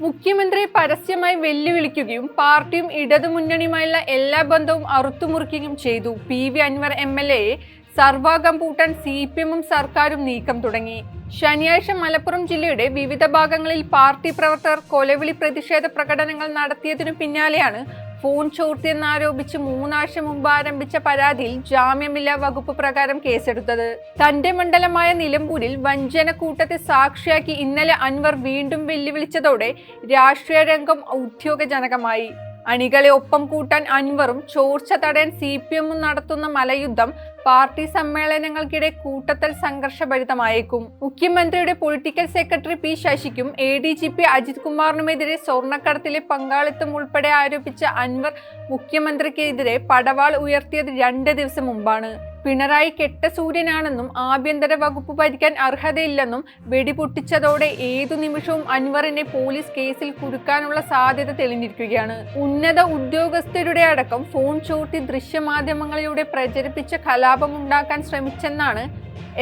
മുഖ്യമന്ത്രി പരസ്യമായി വെല്ലുവിളിക്കുകയും പാർട്ടിയും ഇടതുമുന്നണിയുമായുള്ള എല്ലാ ബന്ധവും അറുത്തുമുറിക്കുകയും ചെയ്തു. P. V. Anwar M. L. എയെ സർവാകം പൂട്ടാൻ സി പി എമ്മും സർക്കാരും നീക്കം തുടങ്ങി. ശനിയാഴ്ച മലപ്പുറം ജില്ലയുടെ വിവിധ ഭാഗങ്ങളിൽ പാർട്ടി പ്രവർത്തകർ കൊലവിളി പ്രതിഷേധ പ്രകടനങ്ങൾ നടത്തിയതിനു പിന്നാലെയാണ് ഫോൺ ചോർത്തിയെന്നാരോപിച്ച് മൂന്നാഴ്ച മുമ്പ് ആരംഭിച്ച പരാതിയിൽ ജാമ്യമില്ലാ വകുപ്പ് പ്രകാരം കേസെടുത്തത്. തന്റെ മണ്ഡലമായ നിലമ്പൂരിൽ വഞ്ചന കൂട്ടത്തെ സാക്ഷിയാക്കി ഇന്നലെ അൻവർ വീണ്ടും വെല്ലുവിളിച്ചതോടെ രാഷ്ട്രീയ രംഗം ഔദ്യോഗികജനകമായി. അണികളെ ഒപ്പം കൂട്ടാൻ അൻവറും ചോർച്ച തടയാൻ സി പി എമ്മും നടത്തുന്ന മലയുദ്ധം പാർട്ടി സമ്മേളനങ്ങൾക്കിടെ കൂട്ടത്തൽ സംഘർഷഭരിതമായേക്കും. മുഖ്യമന്ത്രിയുടെ political secretary P ശശിക്കും A D G P Ajith കുമാറിനുമെതിരെ സ്വർണക്കടത്തിലെ പങ്കാളിത്തം ഉൾപ്പെടെ ആരോപിച്ച അൻവർ മുഖ്യമന്ത്രിക്കെതിരെ പടവാൾ ഉയർത്തിയത് രണ്ട് ദിവസം മുമ്പാണ്. പിണറായി കെട്ട സൂര്യനാണെന്നും ആഭ്യന്തര വകുപ്പ് ഭരിക്കാൻ അർഹതയില്ലെന്നും വെടിപൊട്ടിച്ചതോടെ ഏതു നിമിഷവും അൻവറിനെ പോലീസ് കേസിൽ കുടുക്കാനുള്ള സാധ്യത തെളിഞ്ഞിരിക്കുകയാണ്. ഉന്നത ഉദ്യോഗസ്ഥരുടെ അടക്കം ഫോൺ ചോർത്തി ദൃശ്യമാധ്യമങ്ങളിലൂടെ പ്രചരിപ്പിച്ച കലാപമുണ്ടാക്കാൻ ശ്രമിച്ചെന്നാണ്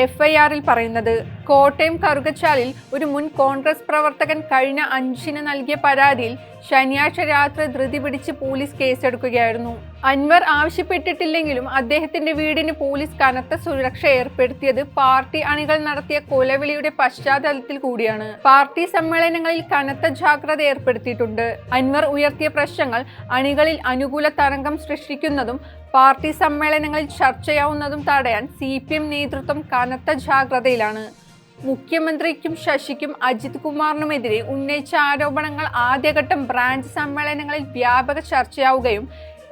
എഫ്ഐആറിൽ പറയുന്നത് കോട്ടയം കറുകച്ചാലിൽ ഒരു മുൻ കോൺഗ്രസ് പ്രവർത്തകൻ കഴിഞ്ഞ അഞ്ചിന് നൽകിയ പരാതിയിൽ ശനിയാഴ്ച രാത്രി ധൃതി പിടിച്ച് പോലീസ് കേസെടുക്കുകയായിരുന്നു. അൻവർ ആവശ്യപ്പെട്ടിട്ടില്ലെങ്കിലും അദ്ദേഹത്തിന്റെ വീടിന് പോലീസ് കനത്ത സുരക്ഷ ഏർപ്പെടുത്തിയത് പാർട്ടി അണികൾ നടത്തിയ കൊലവിളിയുടെ പശ്ചാത്തലത്തിൽ കൂടിയാണ്. പാർട്ടി സമ്മേളനങ്ങളിൽ കനത്ത ജാഗ്രത ഏർപ്പെടുത്തിയിട്ടുണ്ട്. അൻവർ ഉയർത്തിയ പ്രശ്നങ്ങൾ അണികളിൽ അനുകൂല തരംഗം സൃഷ്ടിക്കുന്നതും പാർട്ടി സമ്മേളനങ്ങളിൽ ചർച്ചയാവുന്നതും തടയാൻ സി നേതൃത്വം കനത്ത ജാഗ്രതയിലാണ്. മുഖ്യമന്ത്രിക്കും ശശിക്കും അജിത് കുമാറിനുമെതിരെ ഉന്നയിച്ച ആരോപണങ്ങൾ ആദ്യഘട്ടം ബ്രാഞ്ച് സമ്മേളനങ്ങളിൽ വ്യാപക ചർച്ചയാവുകയും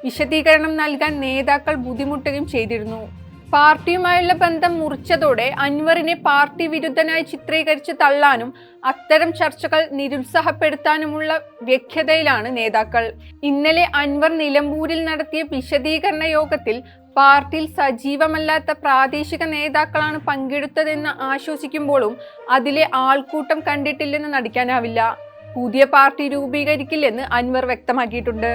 വിശദീകരണം നൽകാൻ നേതാക്കൾ ബുദ്ധിമുട്ടുകയും ചെയ്തിരുന്നു. പാർട്ടിയുമായുള്ള ബന്ധം മുറിച്ചതോടെ അൻവറിനെ പാർട്ടി വിരുദ്ധനായി ചിത്രീകരിച്ച് തള്ളാനും അത്തരം ചർച്ചകൾ നിരുത്സാഹപ്പെടുത്താനുമുള്ള വ്യക്തതയിലാണ് നേതാക്കൾ. ഇന്നലെ അൻവർ നിലമ്പൂരിൽ നടത്തിയ വിശദീകരണ യോഗത്തിൽ പാർട്ടിയിൽ സജീവമല്ലാത്ത പ്രാദേശിക നേതാക്കളാണ് പങ്കെടുത്തതെന്ന് ആശ്വസിക്കുമ്പോഴും അതിലെ ആൾക്കൂട്ടം കണ്ടിട്ടില്ലെന്ന് നടിക്കാനാവില്ല. പുതിയ പാർട്ടി രൂപീകരിക്കില്ലെന്ന് അൻവർ വ്യക്തമാക്കിയിട്ടുണ്ട്.